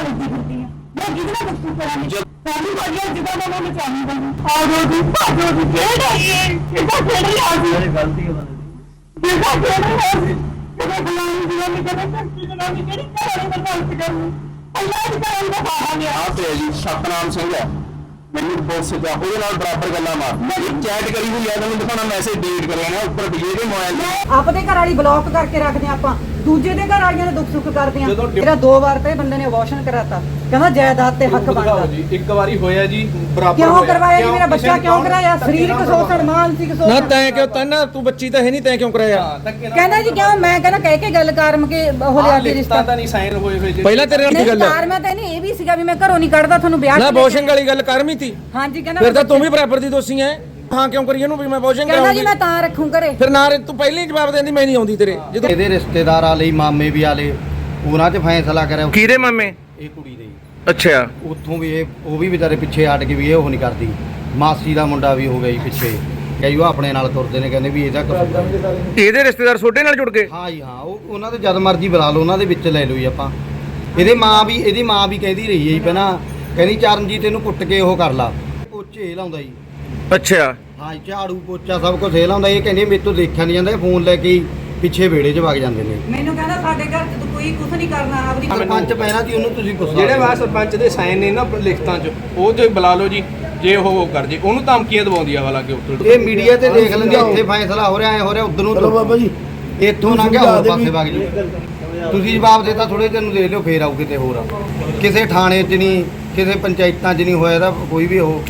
ਰੁੱਦੀ ਫਿਰਦੀ ਆ ਮੈਂ ਕਿਹਦੇ ਨਾਲ ਗੁੱਸਾ ਕਰਾਂਗੀ ਸਾਨੂੰ ਵਧੀਆ ਜਿੱਦਾਂ ਦਾ ਮੈਨੂੰ ਚਾਹੀਦਾ ਆ ਜੋ ਜੀ ਭਾਜੋ ਜੀ ਕਿਹੜਾ ਇਹ ਕਿਹਦਾ ਕਿਹੜਾ ਆ ਜੀ ਇਹ ਗਲਤੀ ਹੈ ਬੰਦੇ ਦੀ ਜਿਹੜਾ ਕਿਹੜਾ ਆ ਜੀ ਕਿਹਦਾ ਗੁਲਾਮ ਜਨਾਨੀ ਕਿਹਦਾ ਸੱਚੀ ਜਨਾਨੀ ਕਿਹੜੀ ਘਰ ਵਾਲੀ ਬਰਦਾਸ਼ਤ ਕਰਨੀ ਅੱਲਾਹ ਦੀ ਕਰਨ ਦਾ ਬਾਹਾ ਗਿਆ ਆਹ ਤੇ ਹੈ ਜੀ, ਸਤਨਾਮ ਸਿੰਘ ਹੈ। ਮੈਨੂੰ ਪੁਲਿਸ ਜਾ ਉਹਦੇ ਨਾਲ ਬਰਾਬਰ ਗੱਲਾਂ ਮਾਰ। ਮੇਰੀ ਚੈਟ ਕਰੀ ਹੋਈ ਹੈ ਤੁਹਾਨੂੰ ਦਿਖਾਉਣਾ ਮੈਸੇਜ ਡਿਲੀਟ ਕਰ ਲੈਣਾ ਉੱਪਰ ਦੇ ਮੋਬਾਈਲ ਤੇ। ਆਪਦੇ ਘਰ ਵਾਲੀ ਬਲੌਕ ਕਰਕੇ ਰੱਖਦੇ ਹਾਂ ਆਪਾਂ। ਦੂਜੇ ਦੇ ਘਰ ਵਾਲੀਆਂ ਦਾ ਦੁੱਖ ਸੁੱਖ ਕਰਦੇ ਆ ਜਦੋਂ ਮੇਰਾ ਦੋ ਵਾਰ ਤੇ ਬੰਦੇ ਨੇ ਅਬੋਰਸ਼ਨ ਕਰਾਤਾ। ਕਹਿੰਦਾ ਜਾਇਦਾਦ ਤੇ ਹੱਕ ਬਣਦਾ। ਜੀ ਇੱਕ ਵਾਰੀ ਹੋਇਆ ਜੀ ਬਰਾਬਰ ਕਿਉਂ। ਕਰਵਾਇਆ ਜੀ ਮੇਰਾ ਬੱਚਾ ਨੂੰ ਕਿਉਂ ਕਰਾਇਆ? ਸਰੀਰਕ ਸ਼ੋਸ਼ਣ ਮਾਨਸਿਕ ਨਾ ਸ਼ੋਸ਼ਣ ਤੈਂ ਕਿਉਂ ਤੈਨਾਂ ਤੂੰ ਬੱਚੀ ਤਾਂ ਹੈ ਨਹੀਂ ਤੈਂ ਕਿਉਂ ਕਰਾਇਆ? ਹਾਂ, ਕਹਿੰਦਾ ਜੀ ਕਿਉਂ ਮੈਂ ਕਹਿੰਦਾ ਕਹਿ ਕੇ ਗੱਲ ਕਰਮ ਕੇ ਉਹ ਲਿਆ ਕੇ ਰਿਸ਼ਤਾ। ਤਾਂ ਨਹੀਂ ਸਾਈਨ ਹੋਏ ਹੋਏ ਜੀ ਪਹਿਲਾਂ ਤੇਰੇ ਨਾਲ ਗੱਲ ਹੈ ਮੈਂ ਤਾਂ ਨਹੀਂ ਇਹ ਵੀ ਸੀਗਾ ਵੀ ਮੈਂ ਘਰੋਂ ਨਹੀਂ ਕੱਢਦਾ ਤੁਹਾਨੂੰ ਵਿਆਹ ਨਾ ਬੋਸ਼ਿੰਗ ਵਾਲੀ ਗੱਲ ਕਰਮੀ ਤੀ। ਹਾਂਜੀ ਕਹਿੰਦਾ ਫਿਰ ਤਾਂ ਤੂੰ ਵੀ ਬਰਾਬਰ ਦੀ ਦੋਸ਼ੀ ਐ। ਹਾਂ ਕਿਉਂ ਕਰੀ ਇਹਨੂੰ ਵੀ ਮੈਂ ਬੋਸ਼ਿੰਗ ਕਹਿੰਦਾ ਜੀ ਕਰਾਉਂਗੀ। ਮੈਂ ਤਾਂ ਰੱਖੂ ਘਰੇ। ਫਿਰ ਨਾ ਤੂੰ ਪਹਿਲਾਂ ਹੀ ਜਵਾਬ ਦੇਂਦੀ ਮੈਂ ਨਹੀਂ ਆਉਂਦੀ ਤੇਰੇ। ਜਦੋਂ ਇਹਦੇ ਰਿਸ਼ਤੇਦਾਰਾਂ ਲਈ ਮਾਮੇ ਵੀ ਆਲੇ ਉਹਨਾਂ 'ਚ ਫੈਸਲਾ ਕਰਿਆ ਕਿਹਦੇ ਮਾਮੇ? ਇਹ ਕੁੜੀ ਦੇ। ਅੱਛਾ। ਉੱਥੋਂ ਵੀ ਇਹ ਉਹ ਵੀ ਵਿਚਾਰੇ ਪਿੱਛੇ ਹਟ ਕੇ ਵੀ ਇਹ ਉਹ ਨਹੀਂ ਕਰਦੀ। ਮਾਸੀ ਦਾ ਮੁੰਡਾ ਵੀ ਹੋ ਗਿਆ ਜੀ ਪਿੱਛੇ। ਕਈ ਉਹ ਆਪਣੇ ਨਾਲ ਤੁਰਦੇ ਨੇ ਕਹਿੰਦੇ ਵੀ ਇਹਦਾ ਕਸੂਰ। ਇਹਦੇ ਰਿਸ਼ਤੇਦਾਰ ਛੋਟੇ ਨਾਲ ਜੁੜ ਗਏ? ਹਾਂ ਜੀ ਹਾਂ। ਉਹ ਉਹਨਾਂ ਦੇ ਜਦ ਮਰਜ਼ੀ ਬੁਲਾ ਲਓ ਉਹਨਾਂ ਦੇ ਵਿੱਚ ਲੈ ਲਓ ਜੀ ਆਪਾਂ। ਇਹਦੇ ਮਾਂ ਵੀ ਇਹਦੀ ਮਾਂ ਵੀ ਕਹਿੰਦੀ ਰਹੀ ਹੈ ਜੀ ਪਹਿਲਾਂ। ਕਹਿੰਦੀ ਚਰਨਜੀਤ ਇਹਨੂੰ ਕੁੱਟ ਕੇ ਉਹ ਕਰ ਲਾ। ਪੋਚੇ ਲਾਉਂਦਾ ਜੀ। ਅੱਛਾ। ਹਾਂ ਜੀ, ਝਾੜੂ ਪੋਚਾ ਸਭ ਕੁਝ ਇਹ ਲਾਉਂਦਾ ਇਹ ਕਹਿੰਦੀ ਮੇਰੇ ਤੋਂ ਦੇਖਿਆ ਨਹੀਂ ਜਾਂਦਾ ਇਹ ਫੋਨ ਲੈ ਕੇ ਹੀ ਪਿੱਛੇ ਵਿਹੜੇ 'ਚ ਵਗ ਜਾਂਦੇ ਨੇ। ਮੈਨੂੰ ਕਹਿੰਦਾ ਸਾਡੇ ਘਰ ਕੋਈ ਕੁਝ ਨਹੀਂ ਕਰਨਾ ਆਪਦੀ ਸਰਪੰਚ ਪਹਿਲਾਂ ਦੀ ਉਹਨੂੰ ਤੁਸੀਂ ਪੁੱਛੋ ਜਿਹੜੇ ਵਾ ਸਰਪੰਚ ਦੇ ਸਾਈਨ ਨੇ ਨਾ ਲਿਖਤਾਂ 'ਚ ਉਹ ਜੇ ਬੁਲਾ ਲਓ ਜੀ ਜੇ ਉਹ ਕਰ ਜੇ ਉਹਨੂੰ ਧਮਕੀਆਂ ਦਵਾਉਂਦੀ ਆ ਵਾਲਾ ਕਿ ਉੱਤਰ ਇਹ ਮੀਡੀਆ ਤੇ ਦੇਖ ਲੈਂਦੇ ਆ, ਇੱਥੇ ਫੈਸਲਾ ਹੋ ਰਿਹਾ ਐ ਹੋ ਰਿਹਾ ਉਧਰ ਨੂੰ ਚਲੋ ਬਾਬਾ ਜੀ। ਇੱਥੋਂ ਨਾ ਗਿਆ ਹੋਰ ਪਾਸੇ ਵਗ ਜੀ ਤੁਸੀਂ ਜਵਾਬ ਦੇਤਾ ਥੋੜੇ ਦਿਨ ਨੂੰ ਦੇਖ ਲਿਓ ਫੇਰ ਆਊ ਕਿਤੇ ਹੋਰ ਕਿਸੇ ਥਾਣੇ 'ਚ ਨਹੀਂ ਕਿਸੇ ਪੰਚਾਇਤਾਂ 'ਚ ਨਹੀਂ ਹੋਇਆ ਤਾਂ ਕੋਈ ਵੀ ਉਹ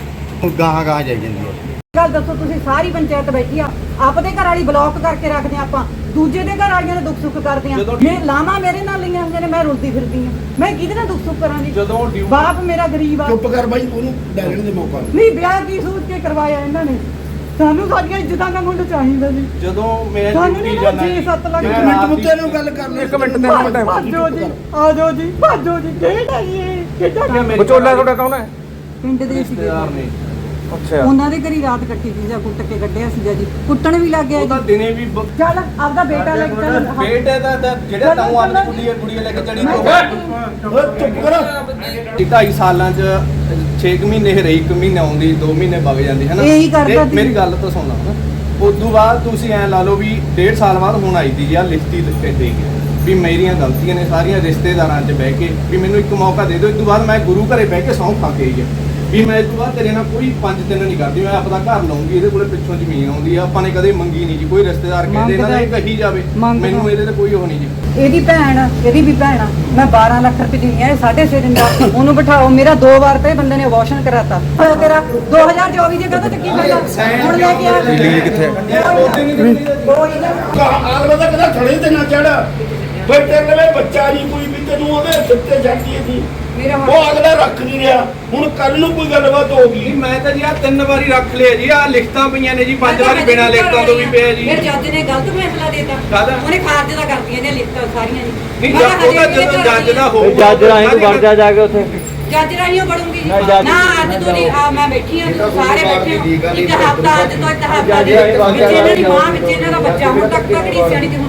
ਗਾਹਾਂ ਗਾਹਾਂ ਜਾਈ ਜਾਂਦੀ ਹੈ ਗੱਲ ਦੱਸੋ ਤੁਸੀਂ ਸਾਰੀ ਪੰਚਾਇਤ ਬੈਠੀ ਆ ਆਪਦੇ ਘਰ ਵਾਲੀ ਬਲੌਕ ਕਰਕੇ ਰੱਖਦੇ ਆ ਆਪਾਂ। ਦੂਜੇ ਦੇ ਘਰ ਵਾਲੀਆਂ ਦਾ ਦੁੱਖ ਸੁੱਖ ਕਰਦੇ ਆ ਮੈਂ ਲਾਵਾਂ ਮੇਰੇ ਨਾਲ ਲਈਆਂ ਹੁੰਦੀਆਂ ਨੇ ਮੈਂ ਰੁਲਦੀ ਫਿਰਦੀ ਆ ਮੈਂ ਕਿਹਦੇ ਨਾਲ ਦੁੱਖ ਸੁੱਖ ਕਰਾਂਗੀ ਜਦੋਂ ਡਿਊ ਬਾਪ ਮੇਰਾ ਗਰੀਬ ਆ। ਚੁੱਪ ਕਰ ਬਾਈ ਉਹਨੂੰ ਡੈਲਣ ਦੇ ਮੌਕਾ ਨਹੀਂ ਵਿਆਹ ਕੀ ਸੋਚ ਕੇ ਕਰਵਾਇਆ ਇਹਨਾਂ ਨੇ? ਸਾਨੂੰ ਸਾਡੀਆਂ ਇੱਜ਼ਤਾਂ ਦਾ ਮੁੰਡਾ ਚਾਹੀਦਾ ਜੀ। ਜਦੋਂ ਮੈਂ ਸਾਨੂੰ ਡਿਊਟੀ ਨਹੀਂ ਜਾਣਾ ਛੇ ਸੱਤ ਲੱਖ ਮੈਂ ਇੱਕ ਮਿੰਟ ਮੁੱਤੇ ਨੂੰ ਗੱਲ ਕਰ ਲੈ। ਇੱਕ ਮਿੰਟ ਤੈਨੂੰ ਮੈਂ ਟਾਈਮ ਭਾਜੋ ਜੀ ਆ ਜਾਓ ਜੀ ਭਾਜੋ ਜੀ। ਕਿਹੜਾ ਜੀ ਇਹ? ਕਿਹੜਾ? ਵਿਚੋਲਾ ਤੁਹਾਡਾ ਕੌਣ ਹੈ? ਪਿੰਡ ਦੇ ਸੀਗੇ। ਰਿਸ਼ਤੇਦਾਰ ਨੇ। ਅੱਛਾ। ਉਹਨਾਂ ਦੇ ਘਰੀ ਰਾਤ ਕੱਟੀ ਸੀ ਜਾਂ ਕੁੱਟ ਕੇ ਕੱਢਿਆ ਸੀਗਾ ਜੀ ਕੁੱਟਣ ਵੀ ਲੱਗ ਗਿਆ ਉਹ ਤਾਂ ਜੀ। ਦਿਨੇ ਵੀ ਬ- ਚੱਲ ਆਪਦਾ ਬੇਟਾ ਲੈ ਕੇ ਚੱਲ ਬੇਟੇ ਦਾ ਦਾ ਜਿਹੜਾ ਤਾਂ ਆਪਣੀ ਕੁੜੀ ਕੁੜੀ ਲੈ ਕੇ ਚੜੀ ਤੋਂ। ਓਏ ਚੁੱਪ ਕਰ। ਇਹ ਢਾਈ ਸਾਲਾਂ ਚ 6 ਮਹੀਨੇ ਹੀ ਰਹੀ 1 ਮਹੀਨਾ ਆਉਂਦੀ 2 ਮਹੀਨੇ ਵਗ ਜਾਂਦੀ ਹੈ ਨਾ? ਇਹੀ ਕਰਦਾ ਸੀ। ਮੇਰੀ ਗੱਲ ਤਾਂ ਸੁਣੋ। ਨਾ ਉਦੋਂ ਬਾਅਦ ਤੁਸੀਂ ਐ ਲਾ ਲਓ ਵੀ 1.5 ਸਾਲ ਬਾਅਦ ਹੁਣ ਆਈ ਦੀ ਆ ਲਿਖਤੀ ਦਿੱਤੇ ਦੇ ਗਏ ਵੀ ਮੇਰੀਆਂ ਗਲਤੀਆਂ ਨੇ ਸਾਰੀਆਂ ਰਿਸ਼ਤੇਦਾਰਾਂ 'ਚ ਬਹਿ ਕੇ ਵੀ ਮੈਨੂੰ ਇੱਕ ਮੌਕਾ ਦੇ ਦਿਓ। ਇਸ ਤੋਂ ਬਾਅਦ ਮੈਂ ਗੁਰੂ ਘਰੇ ਬਹਿ ਕੇ ਸਹੁੰ ਖਾ ਕੇ ਆਈ ਆ। ਵੀ ਮੈਂ ਇਸ ਤੋਂ ਬਾਅਦ ਤੇਰੇ ਨਾਲ ਕੋਈ ਪੰਜ ਦਿਨ ਨਹੀਂ ਕਰਦੀ ਮੈਂ ਆਪਦਾ ਘਰ ਲਾਉਂਗੀ ਇਹਦੇ ਕੋਲੇ ਪਿੱਛੋਂ ਜ਼ਮੀਨ ਆਉਂਦੀ ਆ ਆਪਾਂ ਨੇ ਕਦੇ ਮੰਗੀ ਨਹੀਂ ਜੀ ਕੋਈ ਰਿਸ਼ਤੇਦਾਰ ਕਹਿੰਦੇ ਇਹਨਾਂ ਨੇ ਕਹੀ ਜਾਵੇ। ਮੈਨੂੰ ਇਹਦੇ ਤੇ ਕੋਈ ਉਹ ਨਹੀਂ ਜੀ। ਇਹਦੀ ਭੈਣ ਇਹਦੀ ਵੀ ਭੈਣ ਆ ਮੈਂ 12 ਲੱਖ ਰੁਪਏ ਦਿੰਦੀ ਆ ਇਹ 6.5 ਦਿੰਦਾ ਉਹਨੂੰ ਬਿਠਾਓ ਮੇਰਾ ਦੋ ਵਾਰ ਤੇ ਬੰਦੇ ਨੇ ਅਬੋਰਸ਼ਨ ਕਰਾਤਾ। ਤੇਰਾ 2024 ਦੇ ਕਦੋਂ ਚੱਕੀ ਕਰਦਾ ਹੁਣ ਲੈ ਕੇ ਆ। ਲੀਡ ਕਿੱਥੇ ਕੋਈ ਨਾ। ਅਗਲਾ ਤਾਂ ਕਹਿੰਦਾ ਥੜੇ ਤੇ ਨਾ ਚੜ ਬਈ ਤੇਰੇ ਲਈ ਬੱਚਾ ਨਹੀਂ ਕੋਈ ਵੀ ਤੈਨੂੰ ਉਹਦੇ ਸਿੱਤੇ ਜਾਂਦੀ ਸੀ ਉਹ ਅਗਲਾ ਰੱਖ ਨਹੀਂ ਰਿਹਾ। ਹੁਣ ਕੱਲ ਨੂੰ ਕੋਈ ਗੱਲਬਾਤ ਹੋ ਜੀ ਗਈ। ਮੈਂ ਤਾਂ ਜੀ ਆ ਤਿੰਨ ਵਾਰੀ ਰੱਖ ਲਿਆ ਜੀ। ਆ ਲਿਖਤਾਂ ਪਈਆਂ ਨੇ ਜੀ। ਪੰਜ ਵਾਰੀ ਬਿਨਾਂ ਲਿਖਤਾਂ ਤੋਂ ਵੀ ਪਿਆ ਜੀ। ਫਿਰ ਜੱਜ ਨੇ ਗਲਤ ਫੈਸਲਾ ਦੇਤਾ? ਉਹਨੇ ਖਾਰਜ ਦਾ ਕਰਤੀਆਂ ਨੇ ਲਿਖਤਾਂ ਸਾਰੀਆਂ ਜੀ। ਨਹੀਂ ਉਹਦਾ ਹਜੇ ਜਦੋਂ ਜੱਜ ਦਾ ਹੋਊਗਾ ਜੱਜ ਰਾਹੀਂ ਤੂੰ ਵੜ ਜਾ ਜਾ ਕੇ ਉੱਥੇ। ਜੱਜ ਰਾਹੀਂ ਬੜੂੰਗੀ ਮੈਂ ਜੱਜ ਨਾ ਅੱਜ ਤੋਂ ਨਹੀਂ ਆ ਮੈਂ ਬੈਠੀ ਤੁਸੀਂ ਸਾਰੇ ਬੈਠੇ ਆ, ਇੱਕ ਹਫਤਾ ਅੱਜ ਤੋਂ ਇੱਕ ਹਫਤਾ ਵਿੱਚ ਜਾ, ਇਹਨਾਂ ਦੀ ਜਾ। ਮਾਂ ਵਿੱਚ ਇਹਨਾਂ ਦਾ ਬੱਚਾ ਹੁਣ ਤੱਕ ਤਾਂ ਕਿਹੜੀ ਸਿਆਣੀ ਤੇ ਹੁਣ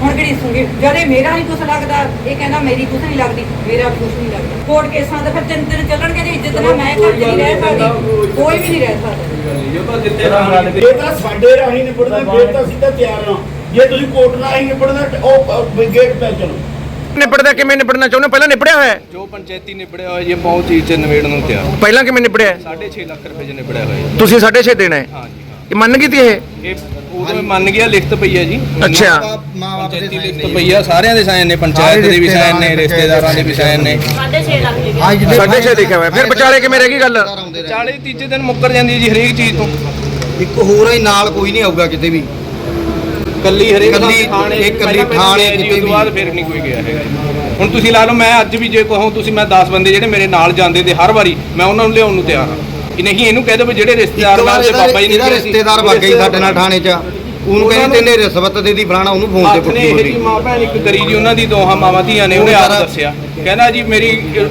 ਹੁਣ ਕਿਹੜੀ ਸੁਣਗੇ? ਜਦੇ ਮੇਰਾ ਨਹੀਂ ਕੁਛ ਲੱਗਦਾ ਇਹ ਕਹਿੰਦਾ ਮੇਰੀ ਕੁਛ ਨਹੀਂ ਲੱਗਦੀ ਮੇਰਾ ਕੁਛ ਨਹੀਂ ਲੱਗਦਾ। ਕੋਰਟ ਕੇਸਾਂ ਦਾ ਫਿਰ ਤਿੰਨ ਦਿਨ ਚੱਲਣਗੇ ਜੇ ਇੱਜ਼ਤ ਨਾਲ ਮੈਂ ਘਰ ਨਹੀਂ ਰਹਿ ਸਕਦੀ ਕੋਈ ਵੀ ਨਹੀਂ ਰਹਿ ਸਕਦਾ। ਜੋ ਤਾਂ ਜਿੱਤੇ ਨਾਲ ਜੇ ਤਾਂ ਸਾਡੇ ਰਾਹੀਂ ਨਿਬੜਦਾ ਫੇਰ ਤਾਂ ਤਾਂ ਤਿਆਰ ਹਾਂ। ਜੇ ਤੁਸੀਂ ਕੋਰਟ ਨਾਲ ਹੀ ਨਿਬੜਦਾ ਤੇ ਉਹ ਗੇਟ ਪੈ ਚਲੋ। ਨਿਬੜਦਾ ਕਿਵੇਂ ਨਿਬੜਨਾ ਚਾਹੁੰਦੇ? ਪਹਿਲਾਂ ਨਿਬੜਿਆ ਹੋਇਆ ਹੈ? ਜੋ ਪੰਚਾਇਤੀ ਨਿਬੜਿਆ ਹੋਇਆ ਜੀ ਬਹੁਤ ਚੀਜ਼ ਚ ਨਿਬੇੜ ਨੂੰ ਤਿਆਰ। ਪਹਿਲਾਂ ਕਿਵੇਂ ਨਿਬੜਿਆ ਹੈ? 6.5 ਲੱਖ ਰੁਪਏ ਚ ਨਿਬੜਿਆ ਹੋਇਆ ਤੁਸੀਂ 6.5 ਦੇਣਾ ਹੈ? ਹਾਂ ਜੀ ਹਾਂ। ਇਹ ਮੰਨ ਗਈ ਤੀ ਇਹ? ਇਹ ਉਦੋਂ ਮੰਨ ਗਿਆ ਲਿਖਤ ਪਈ ਹੈ ਜੀ। ਅੱਛਾ। ਮਾਂ ਬਾਪ ਦੇ ਪੰਚਾਇਤੀ ਲਿਖਤ ਪਈ ਆ ਸਾਰਿਆਂ ਦੇ ਸਾਈਨ ਨੇ ਪੰਚਾਇਤ ਦੇ ਵੀ ਸਾਈਨ ਨੇ ਰਿਸ਼ਤੇਦਾਰਾਂ ਦੇ ਵੀ ਸਾਈਨ ਨੇ। ਸਾਢੇ ਛੇ ਲਿਖਿਆ ਹੋਇਆ। ਫਿਰ ਵਿਚਾਲੇ ਕਿਵੇਂ ਰਹਿ ਗਈ ਗੱਲ? 40 ਤੀਜੇ ਦਿਨ ਮੁੱਕਰ ਜਾਂਦੀ ਹੈ ਜੀ ਹਰੇਕ ਚੀਜ਼ ਤੋਂ। ਇੱਕ ਹੋਰ ਹੀ ਨਾਲ ਕੋਈ ਨਹੀਂ ਆਊਗਾ ਕਿਤੇ ਵੀ। ਕੱਲੀ ਹਰੇਕ ਦਾ ਕੱਲੀ- ਥਾਣੇ ਇਹ ਕੱਲੀ ਪਹਿਲਾਂ ਪਹਿਲਾਂ ਥਾਣੇ ਗਿਆ ਜੀ, ਕਿਤੇ ਉਸ ਤੋਂ ਵੀ। ਬਾਅਦ ਫਿਰ ਨਹੀਂ ਕੋਈ ਗਿਆ ਹੈਗਾ ਜੀ। ਹੁਣ ਤੁਸੀਂ ਲਾ ਲਓ ਮੈਂ ਅੱਜ ਵੀ ਜੇ ਕਹੋ ਤੁਸੀਂ ਮੈਂ 10 ਬੰਦੇ ਜਿਹੜੇ ਮੇਰੇ ਨਾਲ ਜਾਂਦੇ ਤੇ ਹਰ ਵਾਰੀ ਮੈਂ ਉਹਨਾਂ ਨੂੰ ਲਿਆਉਣ ਨੂੰ ਤਿਆਰ ਹਾਂ। ਕਿ ਨਹੀਂ ਇਹਨੂੰ ਕਹਿ ਦਿਓ ਵੀ ਜਿਹੜੇ ਰਿਸ਼ਤੇਦਾਰ ਨਾਲ ਤੇ ਬਾਬਾ ਜੀ ਨੇ ਇਹਦਾ ਰਿਸ਼ਤੇਦਾਰ ਵਗ ਗਈ ਸਾਡੇ ਨਾਲ ਥਾਣੇ ਚ। ਉਹਨੂੰ ਕਹਿੰਦੇ ਤੈਨੇ ਰਿਸ਼ਵਤ ਦੇ ਦੀ ਫਲਾਣਾ ਉਹਨੂੰ ਫੋਨ ਤੇ ਪੁੱਛੀ ਇਹਦੀ ਮਾਂ ਭੈਣ ਇੱਕ ਕਰੀ ਜੀ ਉਹਨਾਂ ਦੀ ਦੋਹਾਂ ਮਾਵਾਂ ਧੀਆਂ ਨੇ ਉਹਨੇ ਆਪ ਦੱਸਿਆ। ਕਹਿੰਦਾ ਜੀ ਮੇਰੀ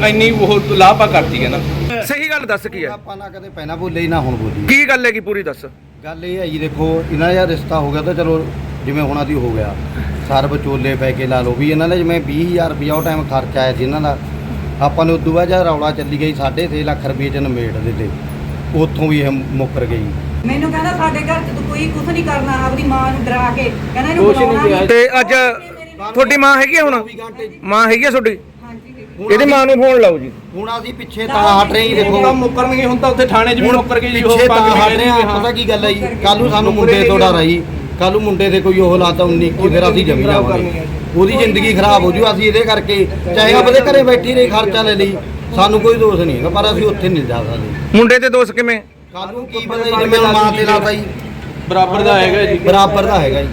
ਇੰਨੀ ਉਹ ਲਾਪਾ ਕਰਤੀ ਕਹਿੰਦਾ ਸਹੀ ਗੱਲ ਦੱਸ ਕੀ ਹੈ? ਆਪਾਂ ਨਾ ਕਦੇ ਪਹਿਲਾਂ ਬੋਲੇ ਹੀ ਨਾ ਹੁਣ ਬੋਲੀ ਕੀ ਗੱਲ ਹੈ ਕੀ ਪੂਰੀ ਦੱਸ? ਗੱਲ ਇਹ ਹੈ ਜੀ ਦੇਖੋ ਇਹਨਾਂ ਦਾ ਰਿਸ਼ਤਾ ਹੋ ਗਿਆ ਤਾਂ ਚਲੋ ਜਿਵੇਂ ਹੁਣ ਦੀ ਹੋ ਗਿਆ। ਸਰ ਵਿਚੋਲੇ ਪੈ ਕੇ ਲਾ ਲਓ ਵੀ ਇਹਨਾਂ ਨੇ ਜਿਵੇਂ 20000 ਰੁਪਇਆ ਉਹ ਟਾਈਮ ਖਰਚ ਆਇਆ ਸੀ ਇਹਨਾਂ ਦਾ। ਆਪਾਂ ਨੂੰ ਉਦੋਂ ਬਾਅਦ ਜਦ ਰੌਲਾ ਚੱਲੀ ਗਈ 6.5 ਲੱਖ ਰੁਪਏ ਚ ਨਿਬੇੜ ਦਿੱਤੇ। ਉੱਥੋਂ ਵੀ ਇਹ ਮੁੱਕਰ ਗਈ। ਮੈਨੂੰ ਕਹਿੰਦਾ ਸਾਡੇ ਘਰ ਚ ਤੂੰ ਕੋਈ ਕੁਝ ਨਹੀਂ ਕਰਨਾ ਆਪਦੀ ਮਾਂ ਨੂੰ ਡਰਾ ਕੇ। ਕਹਿੰਦਾ ਇਹਨੂੰ ਬੁਲਾਉਣਾ। ਨਹੀਂ। ਤੇ ਅੱਜ ਤੁਹਾਡੀ ਮਾਂ ਹੈਗੀ ਆ ਹੁਣ? ਮਾਂ ਹੈਗੀ ਆ ਤੁਹਾਡੀ? ਇਹਦੀ ਮਾਂ ਨੂੰ ਫੋਨ ਲਾਓ ਜੀ। ਹੁਣ ਅਸੀਂ ਪਿੱਛੇ ਤਾਂ ਹਟ ਰਹੇ ਹੀ ਉਹ ਤਾਂ ਦੇਖੋ ਮੁੱਕਰਨਗੇ ਹੁਣ ਤਾਂ ਉੱਥੇ ਥਾਣੇ 'ਚ ਵੀ ਮੁੱਕਰ ਗਏ ਜੀ ਉਹ ਪਿੱਛੇ ਤਾਂ ਪੱਗ ਹਟ ਰਹੇ ਆ। ਪਤਾ ਕੀ ਗੱਲ ਹੈ ਜੀ? ਕੱਲ ਨੂੰ ਸਾਨੂੰ ਮੁੰਡੇ ਤੋਂ ਡਰ ਆਈ ਕੱਲ ਨੂੰ ਮੁੰਡੇ ਤੇ ਕੋਈ ਉਹ ਲਾਤਾ 19 ਕੀ ਫਿਰ ਅਸੀਂ ਜਮੀ ਜਾਵਾਂਗੇ ਉਹਦੀ ਜ਼ਿੰਦਗੀ ਖਰਾਬ ਹੋ ਜੂ ਅਸੀਂ ਇਹਦੇ ਕਰਕੇ। ਚਾਹੇ ਆਪਦੇ ਘਰੇ ਬੈਠੀ ਰਹੀ ਖਰਚਾ ਲੈ ਲਈ। ਸਾਨੂੰ ਕੋਈ ਦੋਸ਼ ਨਹੀਂ ਹੈਗਾ ਪਰ ਅਸੀਂ ਉੱਥੇ ਨਹੀਂ ਜਾ ਸਕਦੇ। ਮੁੰਡੇ ਤੇ ਦੋਸ਼ ਕਿਵੇਂ? ਕੱਲ ਨੂੰ ਕੀ ਪਤਾ ਜੀ ਜਿਵੇਂ ਮਾਂ ਤੇ ਲਾਤਾ ਜੀ ਬਰਾਬਰ ਦਾ ਹੈਗਾ ਜੀ। ਬਰਾਬਰ ਦਾ ਹੈਗਾ ਜੀ।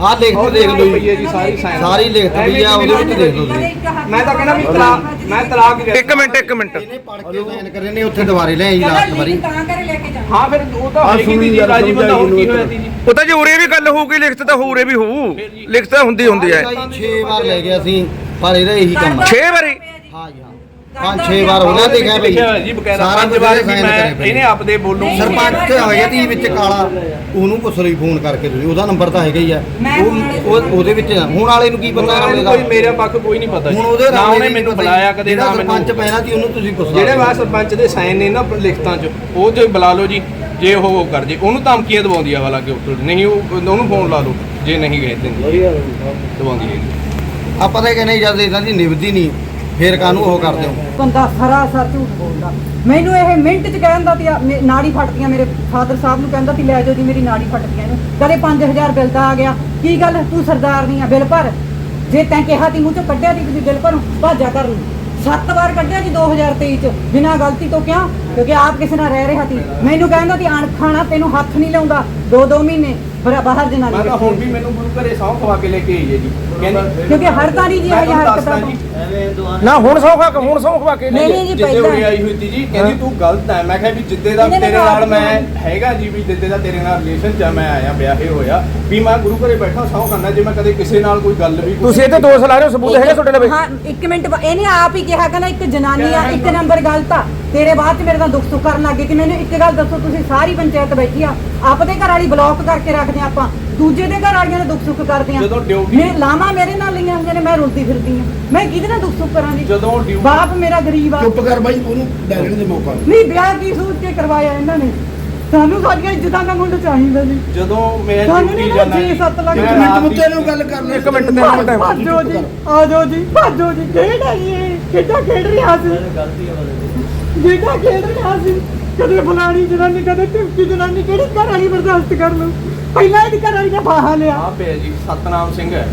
ਆਹ ਲਿਖਤ ਦੇਖ ਲਓ ਪਈ ਹੈ ਜੀ ਜੀ ਸਾਰੀ ਸਾਰੀ ਲਿਖਤ ਪਈ ਆ ਉਹਦੇ ਵਿੱਚ ਦੇਖ ਲਓ ਤੁਸੀਂ। ਮੈਂ ਤਾਂ ਕਹਿੰਦਾ ਵੀ ਤਲਾਕ ਮੈਂ ਤਲਾਕ ਹੀ ਇੱਕ ਮਿੰਟ ਇੱਕ ਮਿੰਟ। ਇਹਨੇ ਪੜ ਕੇ ਸਾਈਨ ਕਰੇ ਨੇ ਉੱਥੇ ਦੁਬਾਰੇ ਲੈ ਆਈ ਲਾਸਟ ਵਾਰੀ। ਤਾਂ ਕਰੇ ਲੈ ਕੇ ਜਾ ਹਾਂ ਫਿਰ ਉਹ ਤਾਂ ਹੋਏਗੀ ਵੀ ਜੀ ਰਾਜੀ ਬੰਦਾ ਹੋਰ ਕੀ ਹੋਇਆ ਸੀ ਜੀ? ਉਹ ਤਾਂ ਜੇ ਉਰੇ ਵੀ ਗੱਲ ਹੋਊਗੀ ਲਿਖਤ ਤਾਂ ਹੋਰੇ ਵੀ ਹੋਊ। ਲਿਖਤ ਤਾਂ ਹੁੰਦੀ ਹੁੰਦੀ ਹੈ। 6 ਵਾਰ ਲੈ ਗਿਆ ਸੀ ਪਰ ਇਹਦਾ ਇਹੀ ਕੰਮ ਹੈ 6 ਵਾਰੀ? ਹਾਂ ਜੀ ਪੰਜ 6 ਵਾਰ ਉਹਨਾਂ ਤੇ ਗਿਆ ਹੋਇਆ ਜੀ ਬਕਾਇਦਾ। ਸਾਰਾ ਪੰਜ ਵਾਰ ਵੀ ਮੈਂ ਕਰੇ ਪਏ। ਇਹਨੇ ਆਪਦੇ ਬੋਲੂ ਸਰਪੰਚ ਹੋਇਆ ਦੀ ਵਿੱਚ ਕਾਲਾ ਉਹਨੂੰ ਪੁੱਛ ਲਈ ਫੋਨ ਕਰਕੇ ਤੁਸੀਂ ਉਹਦਾ ਨੰਬਰ ਤਾਂ ਹੈਗਾ ਹੀ ਆ। ਉਹ ਉਹਦੇ ਵਿੱਚ। ਹੁਣ ਵਾਲੇ ਨੂੰ ਕੀ ਪਤਾ ਰਾਮਲੇ ਦਾ ਕੋਈ ਮੇਰੇ ਪੱਖ ਕੋਈ ਨਹੀਂ ਪਤਾ ਜੀ। ਹੁਣ ਉਹਦੇ ਨਾ ਉਹਨੇ ਮੈਨੂੰ। ਬੁਲਾਇਆ ਕਦੇ ਜਿਹੜਾ ਨਾ ਮੈਨੂੰ ਸਰਪੰਚ ਪੈਣਾ ਸੀ ਉਹਨੂੰ ਤੁਸੀਂ ਪੁੱਛ ਜਿਹੜੇ ਵਾ ਸਰਪੰਚ ਦੇ ਸਾਈਨ ਨੇ ਨਾ ਲਿਖਤਾਂ 'ਚ ਉਹ ਜੇ ਬੁਲਾ ਲਓ ਜੀ ਜੇ ਉਹ ਉਹ ਕਰ ਜੇ ਉਹਨੂੰ ਧਮਕੀਆਂ ਦਵਾਉਂਦੀ ਆ ਵਾਲਾ ਕਿ ਨਹੀਂ ਉਹ ਉਹਨੂੰ ਫੋਨ ਲਾ ਲਓ ਜੇ ਨਹੀਂ ਗਏ ਦਿੰਦੀ ਦਵਾਉਂਦੀ ਹੈ ਆਪਾਂ ਤਾਂ ਕਹਿੰਦੇ ਜਦ ਇਹਨਾਂ ਦੀ ਨਿਭਦੀ ਨਹੀਂ। ਫੇਰ ਕਾਹਨੂੰ ਉਹ ਕਰਦੇ ਹੋ? ਬੰਦਾ ਸਰਾਸਰ ਝੂਠ ਬੋਲਦਾ। ਮੈਨੂੰ ਇਹ ਮਿੰਟ ਚ ਕਹਿੰਦਾ ਤੀ ਨਾੜੀ ਫਟਦੀਆਂ ਮੇਰੇ ਫਾਦਰ ਸਾਹਿਬ ਨੂੰ ਕਹਿੰਦਾ ਤੀ ਲੈ ਜਾਓ ਜੀ, ਮੇਰੀ ਨਾੜੀ ਫਟਦੀਆਂ ਇਹਨੂੰ ਕਦੇ 5000 ਬਿੱਲ ਦਾ ਆ ਗਿਆ। ਕੀ ਗੱਲ? ਤੂੰ ਸਰਦਾਰ ਨਹੀਂ ਆ, ਬਿੱਲ ਭਰ। ਜੇ ਤੈਂ ਕਿਹਾ ਤੀ ਮੂੰਹ ਚੋਂ ਕੱਢਿਆ ਤੀ ਤੁਸੀਂ ਬਿੱਲ ਭਰੋ ਭਾਜਾ ਕਰ। ਲਈ ਸੱਤ ਵਾਰ ਕੱਢਿਆ ਜੀ 2023 ਚ। ਬਿਨਾਂ ਗਲਤੀ ਤੋਂ ਕਿਉਂ? ਕਿਉਂਕਿ ਆਪ ਕਿਸੇ ਨਾਲ ਰਹਿ ਰਿਹਾ ਸੀ। ਮੈਨੂੰ ਕਹਿੰਦਾ ਤੀ ਆਣ ਖਾਣਾ ਤੈਨੂੰ ਹੱਥ ਨਹੀਂ ਲਾਉਂਦਾ। ਦੋ ਦੋ ਮਹੀਨੇ ਬੜਾ ਬਾਹਰ ਜਨਾਨੀ ਮੈਂ ਤਾਂ ਹੁਣ ਵੀ ਮੈਨੂੰ ਗੁਰੂ ਘਰੇ ਸੌਂ ਖਵਾ ਕੇ ਲੈ ਕੇ ਆਈ ਹੈ ਜੀ। ਕਹਿੰਦੀ ਕਿਉਂਕਿ ਹਰ ਤਾਰੀ ਜੀ ਮੈਂ ਇਹ ਤੁਹਾਨੂੰ ਹਰਕਤਾਂ ਦੱਸਦਾ ਤੋਂ ਜੀ ਨਾ ਹੁਣ ਸੌਖਾ ਹੁਣ ਸੌਖ ਕੇ ਨਹੀਂ, ਨਹੀਂ ਜੀ, ਜਿੱਦੇ ਪਹਿਲਾਂ। ਉਰੇ ਆਈ ਹੋਈ ਸੀ ਜੀ ਕਹਿੰਦੀ ਤੂੰ ਗਲਤ ਹੈ। ਮੈਂ ਕਿਹਾ ਵੀ ਜਿੱਦੇ ਦਾ ਇਹਨੇ ਤੇਰੇ ਨਾਲ ਮੈਂ। ਹੈਗਾ ਜੀ ਵੀ ਜਿੱਦੇ ਦਾ ਤੇਰੇ ਨਾਲ ਰਿਲੇਸ਼ਨ ਚ ਆ, ਮੈਂ ਆਇਆ ਵਿਆਹੇ ਹੋਇਆ। ਵੀ ਮੈਂ ਗੁਰੂ ਘਰੇ ਬੈਠਾ ਸੌਂ ਕਰਨਾ ਜੇ ਮੈਂ ਕਦੇ ਕਿਸੇ ਨਾਲ ਕੋਈ ਗੱਲ ਵੀ ਤੁਸੀਂ ਇਹ ਤੇ ਦੋਸ਼ ਲਾ ਰਹੇ ਹੋ ਸਬੂਤ ਹੈਗਾ ਤੁਹਾਡੇ ਲਵੇ? ਹਾਂ ਇੱਕ ਮਿੰਟ ਬਾ- ਇਹਨੇ ਆਪ ਹੀ ਕਿਹਾ ਕਹਿੰਦਾ ਇੱਕ ਜਨਾਨੀ ਆ ਇੱਕ ਨੰਬਰ ਗਲਤ ਆ। ਤੇਰੇ ਬਾਅਦ ਚ ਮੇਰੇ ਨਾਲ ਦੁੱਖ ਸੁੱਖ ਕਰਨ ਲੱਗੇ ਕਿ ਮੈਨੂੰ ਇੱਕ ਗੱਲ ਦੱਸੋ ਤੁਸੀਂ ਸਾਰੀ ਪੰਚਾਇਤ ਬੈਠੀ ਆ। ਆਪਦੇ ਘਰ ਵਾਲੀ ਬਲੌਕ ਕਰਕੇ ਰੱਖਦੇ ਆ ਆਪਾਂ। ਦੂਜੇ ਦੇ ਘਰ ਵਾਲੀਆਂ ਦਾ ਦੁੱਖ ਸੁੱਖ ਕਰਦੇ ਆ। ਜਦੋਂ ਡਿਊਟੀ- ਮੈਂ ਲਾਮਾ ਮੇਰੇ ਨਾਲ ਲਈਆਂ ਹੁੰਦੀਆਂ ਨੇ ਮੈਂ ਰੁਲਦੀ ਫਿਰਦੀ ਆ। ਮੈਂ ਕਿਹਦੇ ਨਾਲ ਦੁੱਖ ਸੁੱਖ ਕਰਾਂਗੀ ਜਦੋਂ ਡਿਊਟੀ ਬਾਪ ਮੇਰਾ ਗਰੀਬ ਆ। ਚੁੱਪ ਕਰ ਬਾਈ ਉਹਨੂੰ ਡੈਗਣ ਦੇ ਮੌਕਾ। ਨਹੀਂ ਵਿਆਹ ਕੀ ਸੋਚ ਕੇ ਕਰਵਾਇਆ ਇਹਨਾਂ ਨੇ? ਸਾਨੂੰ ਸਾਡੀਆਂ ਇੱਜ਼ਤਾਂ ਦਾ ਮੁੰਡਾ ਚਾਹੀਦਾ ਜੀ। ਜਦੋਂ ਮੈਂ ਡਿਊਟੀ ਜਾਣਾ ਛੇ ਸੱਤ ਲੱਖ ਮੈਂ ਇੱਕ ਮਿੰਟ ਦੀ- ਮੁੱਤੇ ਨੂੰ ਗੱਲ ਕਰ ਲੈ। ਇੱਕ ਮਿੰਟ ਤਿੰਨ ਮਿੰਟ ਭਾਜੋ ਜੀ ਆਜੋ ਜੀ ਭਾਜੋ ਜੀ। ਜੀ ਇਹ। ਕਿੱਦਾਂ ਖੇਡ ਰਿਹਾ ਸੀ? ਜਿੱਦਾਂ ਖੇਡ ਰਿਹਾ ਸੀ ਕਦੇ ਫਲਾਣੀ ਜਨਾਨੀ ਕਦੇ ਟਿੱਕੀ ਜਨਾਨੀ ਕਿਹੜੀ ਘਰ ਵਾਲੀ ਬਰਦਾਸ਼ਤ ਕਰ ਲੂ ਪਹਿਲਾਂ ਇਹਦੀ ਘਰ ਵਾਲੀ ਨੇ ਫਾਹਾ ਲਿਆ। ਆ ਪਿਆ ਜੀ ਸਤਨਾਮ ਸਿੰਘ ਹੈ।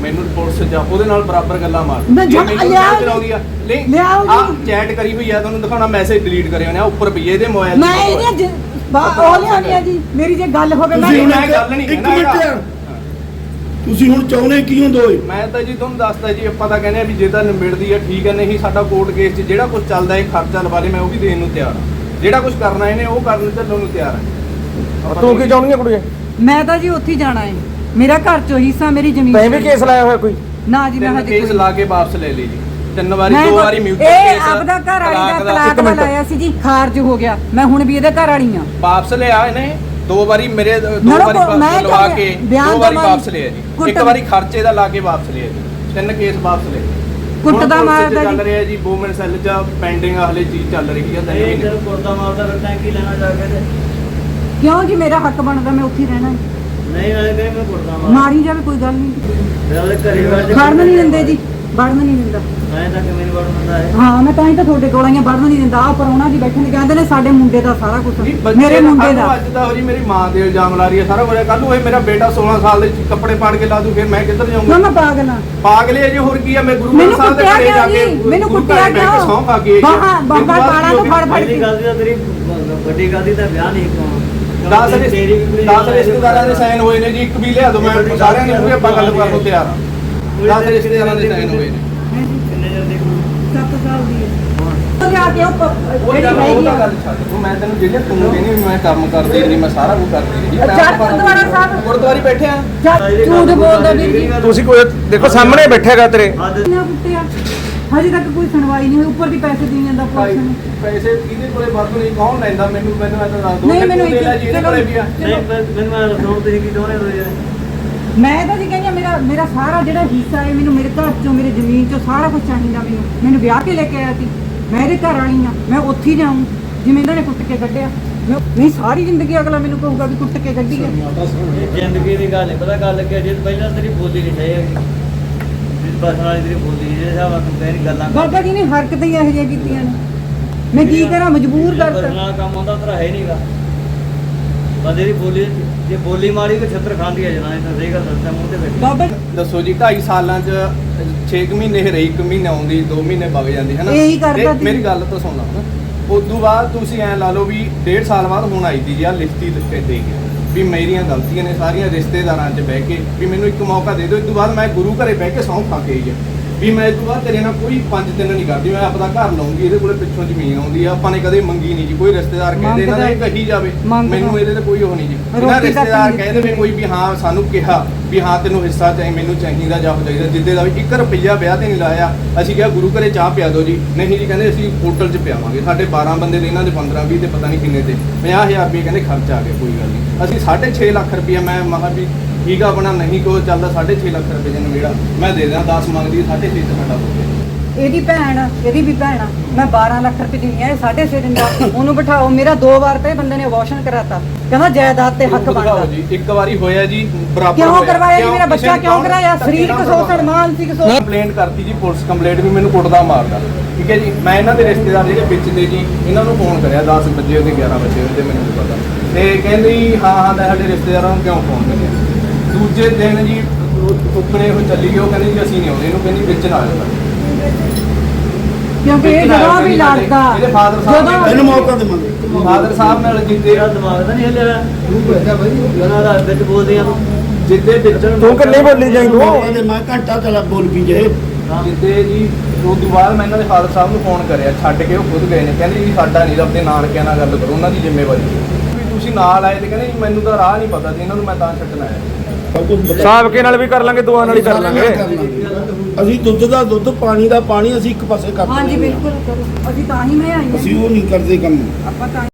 ਮੈਨੂੰ ਪੁਲਿਸ ਜਾ ਉਹਦੇ ਨਾਲ ਬਰਾਬਰ ਗੱਲਾਂ ਮਾਰ। ਮੈਂ ਜੇ ਜਦ ਮੈਨੂੰ ਲਿਆਓ ਗੱਲ ਜੀ। ਚਲਾਉਂਦੀ ਆ ਨਹੀਂ ਲਿਆਓ ਜੀ। ਆ ਚੈਟ ਕਰੀ ਹੋਈ ਆ ਤੁਹਾਨੂੰ ਦਿਖਾਉਣਾ ਮੈਸੇਜ ਡਿਲੀਟ ਕਰੇ ਹੋਣੇ ਆ ਉੱਪਰ ਪਈ ਇਹਦੇ ਮੋਬਾਈਲ ਮੈਂ ਇਹਦੀਆਂ ਜ- ਬਾ ਉਹ ਲਿਆਉਣੀ ਆ ਜੀ। ਮੇਰੀ ਜੇ ਗੱਲ ਹੋਵੇ ਮੈਂ ਤੁਸੀਂ ਹੁਣ ਮੈਂ ਗੱਲ ਨਹੀਂ ਇੱਕ ਮਿੰਟ। ਯਾਰ। ਤੁਸੀਂ ਹੁਣ ਚਾਹੁੰਦੇ ਕੀ ਹੋ ਦੋਏ? ਮੈਂ ਤਾਂ ਜੀ ਤੁਹਾਨੂੰ ਦੱਸਦਾ ਜੀ ਆਪਾਂ ਤਾਂ ਕਹਿੰਦੇ ਆ ਵੀ ਜੇ ਤਾਂ ਨਿਬੜਦੀ ਆ ਠੀਕ ਹੈ ਨਹੀਂ ਸਾਡਾ ਕੋਰਟ ਕੇਸ 'ਚ ਜਿਹੜਾ ਕੁਝ ਚੱਲਦਾ ਇਹ ਖਰਚਾ ਲਵਾ ਲੇ ਮੈਂ ਉਹ ਵੀ ਦੇਣ ਨੂੰ ਤਿਆਰ ਆ ਜਿਹੜਾ ਕੁਝ ਕਰਨਾ ਇਹਨੇ ਉਹ ਕਰਨ ਚੱਲਣ ਨੂੰ ਤਿਆਰ ਆ ਤੂੰ ਕੀ ਚਾਹੁੰਦੀ ਕੁੜੀਏ ਮੈਂ ਤਾਂ ਜੀ ਉੱਥੇ ਹੀ ਜਾਣਾ ਹੈ। ਮੇਰਾ ਘਰ ਚੋਂ ਹਿੱਸਾ ਮੇਰੀ ਜ਼ਮੀਨ ਤੈਂ ਵੀ ਕੇਸ ਲਾਇਆ ਹੋਇਆ ਕੋਈ? ਨਾ ਜੀ ਮੈਂ ਹਜੇ ਕੇਸ ਲਾ ਕੇ ਵਾਪਸ ਲੈ ਲਈ ਜੀ। ਤਿੰਨ ਵਾਰੀ ਦੋ ਵਾਰੀ ਮਿਊਚੁਅਲ ਇਹ ਕੇਸ ਆਪਦਾ ਘਰ ਵਾਲੀ ਦਾ ਤਲਾਕ ਦਾ। ਲਾਇਆ ਸੀ ਜੀ ਖਾਰਜ ਹੋ ਗਿਆ। ਮੈਂ ਹੁਣ ਵੀ ਇਹਦੇ ਘਰ ਵਾਲੀ ਆ ਵਾਪਸ ਲਿਆ ਇਹਨੇ। ਦੋ ਵਾਰੀ ਮੇਰੇ ਦੋ ਵਾਰੀ ਵਾਪਸ ਲਵਾ ਕੇ ਦੋ ਵਾਰੀ ਵਾਪਸ ਲਿਆ ਜੀ। ਇੱਕ ਵਾਰੀ ਖਰਚੇ ਦਾ ਲਾ ਕੇ ਵਾਪਸ ਲਿਆ ਜੀ। ਤਿੰਨ ਕੇਸ ਵਾਪਸ ਲਏ। ਕੁੱਟਦਾ ਮਾਰਦਾ ਚੱਲ ਜੀ। ਰਿਹਾ ਜੀ ਵੂਮਨ ਸੈੱਲ 'ਚ ਪੈਂਡਿੰਗ ਹਲੇ ਚੀਜ਼ ਚੱਲ ਰਹੀ ਆ ਤਾਂ ਇਹ ਨਹੀਂ। ਕੁਰਦਾ ਮਾਰਦਾ ਫਿਰ ਟੈਂਕੀ ਲੈਣਾ ਜਾ ਕੇ ਤੇ? ਕਿਉਂ ਜੀ ਮੇਰਾ ਹੱਕ ਬਣਦਾ ਮੈਂ ਉੱਥੇ ਹੀ ਰਹਿਣਾ ਹੈ। ਨਹੀਂ ਮੈਂ ਕਹੇ ਮੈਂ ਕੁਰਦਾ ਮਾਰ ਜਾਵੇ ਕੋਈ ਗੱਲ ਨਹੀਂ। ਵੜਨ ਨਹੀਂ ਦਿੰਦੇ ਜੀ ਵੜਨ ਨਹੀਂ ਦਿੰਦਾ। ਮੈਂ ਤਾਂ ਕਿਵੇਂ ਵੜ ਹੁੰਦਾ ਹੈ? ਹਾਂ ਮੈਂ ਤਾਂ ਹੀ ਤਾਂ ਤੁਹਾਡੇ ਕੋਲ ਆਈਆਂ ਵੜਨ ਨਹੀਂ ਦਿੰਦਾ। ਆ ਪਰੋਣਾ ਜੀ ਬੈਠੇ ਨੇ ਕਹਿੰਦੇ ਨੇ ਸਾਡੇ ਮੁੰਡੇ ਦਾ ਸਾਰਾ ਕੁਝ ਮੇਰੇ ਦਾ ਮੁੰਡੇ ਦਾ ਨੂੰ ਅੱਜ ਦਾ ਹੋ ਜੀ ਮੇਰੀ ਮਾਂ ਦੇ ਇਲਜ਼ਾਮ ਲਾ ਰਹੀ ਹੈ ਸਾਰਾ ਕੁਝ ਕੱਲ ਨੂੰ ਇਹ ਮੇਰਾ ਬੇਟਾ 16 ਸਾਲ ਦੇ ਕੱਪੜੇ ਪਾੜ ਕੇ ਲਾ ਦੂ ਫਿਰ ਮੈਂ ਕਿੱਧਰ ਨਾ ਜਾਊਂਗਾ ਮੈਂ ਪਾਗਲ ਆ ਪਾਗਲੇ ਆ ਜੀ ਹੋਰ ਕੀ ਆ ਮੈਂ ਗੁਰੂ ਮੈਨੂੰ ਗ੍ਰੰਥ ਸਾਹਿਬ ਦੇ ਕੁੱਟਿਆ ਘਰੇ ਜਾ ਗਿਆ ਕੇ ਮੈਨੂੰ ਕੁੱਟਿਆ ਗਿਆ। ਸਹੁੰ ਖਾ ਕੇ ਬਾਹਾਂ ਇਹ ਬਾਹਾਂ ਤੋਂ ਬਾਅਦ ਬਾਲਾਂ ਤੋਂ ਕੀ। ਫੜ ਫੜ ਕੇ। ਗੱਲ ਤਾਂ ਤੇਰੀ ਵੱਡੀ ਗੱਲ ਦੀ ਤਾਂ ਵਿਆਹ ਨਹੀਂ ਕਰਾਉਣਾ। ਦਸ ਰਿਸ਼ਤੇ- ਦਸ ਰਿਸ਼ਤੇਦਾਰਾਂ ਦੇ ਸਾਈਨ ਹੋਏ ਨੇ ਜੀ ਇੱਕ ਵੀ ਲਿਆ ਦੋ ਮੈਂ ਸਾਰਿਆਂ ਨੇ ਪੂਰੇ ਆਪਾਂ ਗੱਲ ਕਰਨ ਨੂੰ ਤਿਆਰ ਹਾਂ ਦਸ ਰਿਸ਼ਤੇਦਾਰਾਂ ਦੇ ਸਾਈਨ ਹੋਏ ਨੇ ਕਿੰਨੇ ਜਣ ਦੀ ਕੁੜੀ? 7 ਸਾਲ ਦੀ ਹੈ ਉਹ ਜਾ ਕੇ ਉਹ ਪ- ਉਹ ਜਿਹੜੀ ਗੱਲ ਹੈਗੀ ਉਹ ਤਾਂ ਆ। ਗੱਲ ਛੱਡ ਤੂੰ ਮੈਂ ਤੈਨੂੰ ਜਿਹੜੇ ਤੂੰ ਕਹਿੰਦੀ ਵੀ ਮੈਂ ਕੰਮ ਕਰਦੀ ਨਹੀਂ ਮੈਂ ਸਾਰਾ ਕੁਝ ਕਰਦੀ ਨਹੀਂ। ਮੈਂ ਚੱਲ ਗੁਰਦੁਆਰਾ ਸਾਹਿਬ। ਗੁਰਦੁਆਰੇ ਬੈਠੇ ਆ। ਜਾ ਝੂਠ ਬੋਲਦਾ ਵੀਰ ਜੀ ਤੁਸੀਂ ਕੋਈ ਦੇਖੋ ਸਾਹਮਣੇ ਬੈਠੇਗਾ ਤੇਰੇ। ਹੱਦ ਨਾ ਕੁੱਟਿਆ ਹਜੇ ਤੱਕ ਕੋਈ ਸੁਣਵਾਈ ਨਹੀਂ ਹੋਈ ਉੱਪਰ ਦੀ ਪੈਸੇ ਦੇਈ ਜਾਂਦਾ ਪੁਲਿਸ ਨੂੰ ਪੈਸੇ ਕਿਹਦੇ ਕੋਲੇ ਵਾਧੂ ਨਹੀਂ ਕੌਣ ਲੈਂਦਾ ਮੈਨੂੰ? ਮੈਨੂੰ ਇਹ ਤਾਂ ਦੱਸ ਦੋ ਨਹੀਂ, ਮੈਨੂੰ ਦੇ ਲੈ ਜੀ ਇਹਦੇ ਕੋਲੇ ਵੀ ਆ। ਨਹੀਂ ਮੈਂ- ਮੈਨੂੰ ਮੈਂ ਦੱਸੋ ਤੁਸੀਂ ਕੀ ਚਾਹੁੰਦੇ ਹੋ ਯਾਰ ਮੈਂ ਤਾਂ ਜੀ ਕਹਿੰਦੀ ਹਾਂ, ਮੇਰਾ ਮੇਰਾ ਸਾਰਾ ਜਿਹੜਾ ਹਿੱਸਾ ਹੈ ਮੈਨੂੰ ਮੇਰੇ ਘਰ ਚੋਂ ਮੇਰੇ ਜ਼ਮੀਨ ਚੋਂ ਸਾਰਾ ਕੁਝ ਚਾਹੀਦਾ ਮੈਨੂੰ। ਮੈਨੂੰ ਵਿਆਹ ਕੇ ਲੈ ਕੇ ਆਇਆ ਸੀ। ਮੈਂ ਇਹਦੇ ਘਰ ਵਾਲੀ ਆ ਮੈਂ ਉੱਥੇ ਹੀ ਜਾਊਂ ਜਿਵੇਂ ਇਹਨਾਂ ਨੇ ਕੁੱਟ ਕੇ ਕੱਢਿਆ। ਮੈਂ ਨਹੀਂ ਸਾਰੀ ਜ਼ਿੰਦਗੀ ਅਗਲਾ ਮੈਨੂੰ ਕਹੂਗਾ ਵੀ ਕੁੱਟ ਕੇ ਕੱਢੀ ਹੈ ਜ਼ਿੰਦਗੀ ਦੀ ਗੱਲ ਹੈ ਪਤਾ ਗੱਲ ਕੀ ਜੇ ਪਹਿਲਾਂ ਤੇਰੀ ਬੋਲੀ ਨਹੀਂ ਸਹੀ ਹੈਗੀ ਜਿਸ ਬਸ ਵਾਲੀ ਤੇਰੀ ਬੋਲੀ ਜਿਹੜੇ ਹਿਸਾਬ ਨਾਲ ਤੂੰ ਕਹਿ ਗੱਲਾਂ ਬਾਬਾ ਜੀ ਨੇ ਹਰਕਤਾਂ ਹੀ ਇਹੋ ਜਿਹੀਆਂ ਕੀਤੀਆਂ ਨੇ। ਮੈਂ ਕੀ ਕਰਾਂ ਮਜਬੂਰ ਕਰਤਾ। ਨਾਲ ਕੰਮ ਆਉਂਦਾ ਤੇਰਾ ਹੈ ਨਹੀਂਗਾ ਬੰਦੇ ਦੀ ਬੋਲੀ ਜੇ ਬੋਲੀ ਮਾਰੀ ਤਾਂ ਛੱਤਰ ਖਾਂਦੀ ਹੈ ਜਨਾਨੀ ਤਾਂ ਸਹੀ ਗੱਲ ਦੱਸਦਾ ਮੂੰਹ ਤੇ ਬੈਠੀ। ਬਾਬਾ ਦੱਸੋ ਜੀ 2.5 ਸਾਲਾਂ ਚ 6 ਮਹੀਨੇ ਰਹੀ 1 ਮਹੀਨਾ ਆਉਂਦੀ 2 ਮਹੀਨੇ ਵਗ ਜਾਂਦੀ ਹੈ ਨਾ? ਇਹੀ ਕਰਦਾ ਤੇ ਸੀ। ਮੇਰੀ ਗੱਲ ਤਾਂ ਸੁਣ ਲਓ। ਉਦੋਂ ਬਾਅਦ ਤੁਸੀਂ ਐ ਲਾ ਲਓ ਵੀ 1.5 ਸਾਲ ਬਾਅਦ ਹੁਣ ਆਈ ਦੀ ਆ ਲਿਖਤੀ ਲਿਖੇ ਦੇ ਕੇ। ਵੀ ਮੇਰੀਆਂ ਗਲਤੀਆਂ ਨੇ ਸਾਰੀਆਂ ਰਿਸ਼ਤੇਦਾਰਾਂ 'ਚ ਬਹਿ ਕੇ ਵੀ ਮੈਨੂੰ ਇੱਕ ਮੌਕਾ ਦੇ ਦਿਓ ਇਸ ਤੋਂ ਬਾਅਦ ਮੈਂ ਗੁਰੂ ਘਰੇ ਬਹਿ ਕੇ ਸਹੁੰ ਖਾ ਕੇ ਆਈ ਆ। ਵੀ ਮੈਂ ਇਸ ਤੋਂ ਬਾਅਦ ਤੇਰੇ ਨਾਲ ਕੋਈ ਪੰਜ ਦਿਨ ਨਹੀਂ ਕਰਦੀ ਮੈਂ ਆਪਣਾ ਘਰ ਲਾਉਂਗੀ ਇਹਦੇ ਕੋਲੇ ਪਿੱਛੋਂ ਜ਼ਮੀਨ ਆਉਂਦੀ ਆ ਆਪਾਂ ਨੇ ਕਦੇ ਮੰਗੀ ਨਹੀਂ ਜੀ ਕੋਈ ਰਿਸ਼ਤੇਦਾਰ ਕਹਿੰਦੇ ਇਹਨਾਂ ਨੇ ਕਹੀ ਜਾਵੇ। ਮੈਨੂੰ ਇਹਦੇ ਤੇ ਕੋਈ ਉਹ ਨਹੀਂ ਜੀ। ਇਹਨਾਂ ਰਿਸ਼ਤੇਦਾਰ ਨਹੀਂ। ਕਹਿ ਦੇਵੇ ਕੋਈ ਵੀ ਹਾਂ ਸਾਨੂੰ ਕਿਹਾ ਵੀ ਹਾਂ ਤੈਨੂੰ ਹਿੱਸਾ ਚਾਹੀ ਮੈਨੂੰ ਚਾਹੀਦਾ ਜਾਂ ਚਾਹੀਦਾ ਜਿੱਦੇ ਦਾ ਵੀ 1 ਰੁਪਈਆ ਵਿਆਹ ਤੇ ਨਹੀਂ ਲਾਇਆ ਅਸੀਂ ਕਿਹਾ ਗੁਰੂ ਘਰੇ ਚਾਹ ਪਿਆ ਦਿਓ ਜੀ। ਨਹੀਂ ਜੀ ਕਹਿੰਦੇ ਅਸੀਂ ਹੋਟਲ 'ਚ ਪਿਆਵਾਂਗੇ ਸਾਡੇ 12 ਬੰਦੇ ਨੇ ਇਹਨਾਂ ਦੇ 15 20 ਤੇ ਪਤਾ ਨਹੀਂ ਕਿੰਨੇ ਤੇ। 50000 ਰੁਪਏ ਕਹਿੰਦੇ ਖਰਚ ਆ ਗਿਆ ਕੋਈ ਗੱਲ ਨਹੀਂ। ਅਸੀਂ 6.5 ਲੱਖ ਰੁਪਈਆ ਮੈਂ ਮਹਾ ਵੀ ਠੀਕ ਆ ਆਪਣਾ ਨਹੀਂ ਕੋ ਚੱਲਦਾ 6.5 ਲੱਖ ਰੁਪਏ ਦੇ ਨਵੇੜਾ। ਮੈਂ ਦੇ ਦਿਆਂ 10 ਮੰਗਦੀ 6.5 ਤੇ ਸਾਡਾ ਹੋ ਗਿਆ। ਇਹਦੀ ਭੈਣ ਇਹਦੀ ਵੀ ਭੈਣ ਆ ਮੈਂ 12 ਲੱਖ ਰੁਪਏ ਦਿੰਦੀ ਆ ਇਹ 6.5 ਦਿੰਦਾ। ਉਹਨੂੰ ਬਿਠਾਓ ਮੇਰਾ ਦੋ ਵਾਰ ਤੇ ਇਹ ਬੰਦੇ ਨੇ ਅਬੋਰਸ਼ਨ ਕਰਾਤਾ। ਕਹਿੰਦਾ ਜਾਇਦਾਦ ਤੇ ਹੱਕ ਬਣਦਾ। ਜੀ ਇੱਕ ਵਾਰੀ ਹੋਇਆ ਜੀ ਬਰਾਬਰ ਕਿਉਂ ਹੋਇਆ। ਕਰਵਾਇਆ ਜੀ? ਮੇਰਾ ਕਿਸੇ ਬੱਚਾ ਨੇ ਕਿਉਂ ਕੌਣ- ਕਰਾਇਆ? ਧੱਕੇ ਸਰੀਰਕ ਨਾਲ ਸ਼ੋਸ਼ਣ ਮਾਨਸਿਕ ਸ਼ੋਸ਼ਣ ਕੰਪਲੇਂਟ ਕਰਤੀ ਜੀ ਪੁਲਿਸ ਕੰਪਲੇਂਟ ਵੀ ਮੈਨੂੰ ਕੁੱਟਦਾ ਮਾਰਦਾ। ਠੀਕ ਹੈ ਜੀ ਮੈਂ ਇਹਨਾਂ ਦੇ ਰਿਸ਼ਤੇਦਾਰ ਜਿਹੜੇ ਵਿੱਚ ਦੇ ਜੀ ਇਹਨਾਂ ਨੂੰ ਫੋਨ ਕਰਿਆ 10 ਵਜੇ ਉਹਦੇ 11 ਵਜੇ ਉਹਦੇ ਮੈਨੂੰ ਨਹੀਂ ਪਤਾ। ਤੇ ਕਹਿੰਦੇ ਜੀ ਹਾਂ ਹਾਂ ਤਾਂ ਸਾਡੇ ਰਿਸ਼ਤੇਦਾਰਾਂ ਨੂੰ ਕਿਉਂ ਫੋਨ ਕਰਿਆ? ਦੂਜੇ ਦਿਨ ਜੀ ਉੱਪਰੇ ਉਹ ਚੱਲੀ ਗਏ ਉਹ ਕਹਿੰਦੇ ਜੀ ਅਸੀਂ ਨਹੀਂ ਆਉਂਦੇ ਇਹਨੂੰ ਕਹਿੰਦੀ ਵਿੱਚ ਨਾ ਆਇਓ। ਕਿਉਂਕਿ ਇਹ ਜਦੋਂ ਵੀ ਲੜਦਾ ਇਹਦੇ father ਸਾਹਿਬ ਜਦੋਂ ਇਹਨੂੰ ਮੌਕਾ ਦੇਵਾਂਗੇ। ਫਾਦਰ ਸਾਹਿਬ ਨਾਲ ਜਿੱਦੇ ਤੇਰਾ ਦਿਮਾਗ ਤਾਂ ਨਹੀਂ ਹਿੱਲਿਆ। ਉਹਨਾਂ ਦਾ ਵਿੱਚ ਬੋਲਦੇ ਆ। ਤੂੰ ਜਿੱਦੇ ਵਿੱਚ ਤੂੰ ਕਿੰਨੀ ਬੋਲੀ ਜਾਈ ਤੂੰ? ਦੇ ਮੈਂ ਘੰਟਾ ਚਲਾ ਬੋਲ ਵੀ ਜੇ ਜਿੱਦੇ ਜੀ ਉਸ ਤੋਂ ਬਾਅਦ ਮੈਂ ਇਹਨਾਂ ਦੇ ਫਾਦਰ ਸਾਹਿਬ ਨੂੰ ਫੋਨ ਕਰਿਆ ਛੱਡ ਕੇ ਉਹ ਖੁਦ ਗਏ ਨੇ। ਕਹਿੰਦੇ ਜੀ ਸਾਡਾ ਨਹੀਂ ਆਪਣੇ ਨਾਨਕਿਆਂ ਨਾਲ ਗੱਲ ਕਰੋ ਉਹਨਾਂ ਦੀ ਜ਼ਿੰਮੇਵਾਰੀ। ਵੀ ਤੁਸੀਂ ਨਾਲ ਆਏ ਤੇ ਕਹਿੰਦੇ ਜੀ ਮੈਨੂੰ ਤਾਂ ਰਾਹ ਨਹੀਂ ਪਤਾ ਸੀ ਇਹਨਾਂ ਨੂੰ ਮੈਂ ਤਾਂ ਛੱਡਣ ਆਇਆ। ਸਾਬਕੇ ਨਾਲ ਵੀ ਕਰ ਲਾਂਗੇ ਦੁਆ ਨਾਲ ਹੀ ਕਰ ਲਾਂਗੇ। ਅਸੀਂ ਦੁੱਧ ਦਾ ਦੁੱਧ ਪਾਣੀ ਦਾ ਪਾਣੀ ਅਸੀਂ ਇੱਕ ਪਾਸੇ ਕਰਦੇ ਹਾਂਜੀ ਬਿਲਕੁਲ ਕਰੋ। ਅਸੀਂ ਤਾਂ ਹੀ ਮੈਂ ਆਈ ਹਾਂ। ਅਸੀਂ ਉਹ ਨਹੀਂ ਕਰਦੇ ਕੰਮ। ਆਪਾਂ ਤਾਂ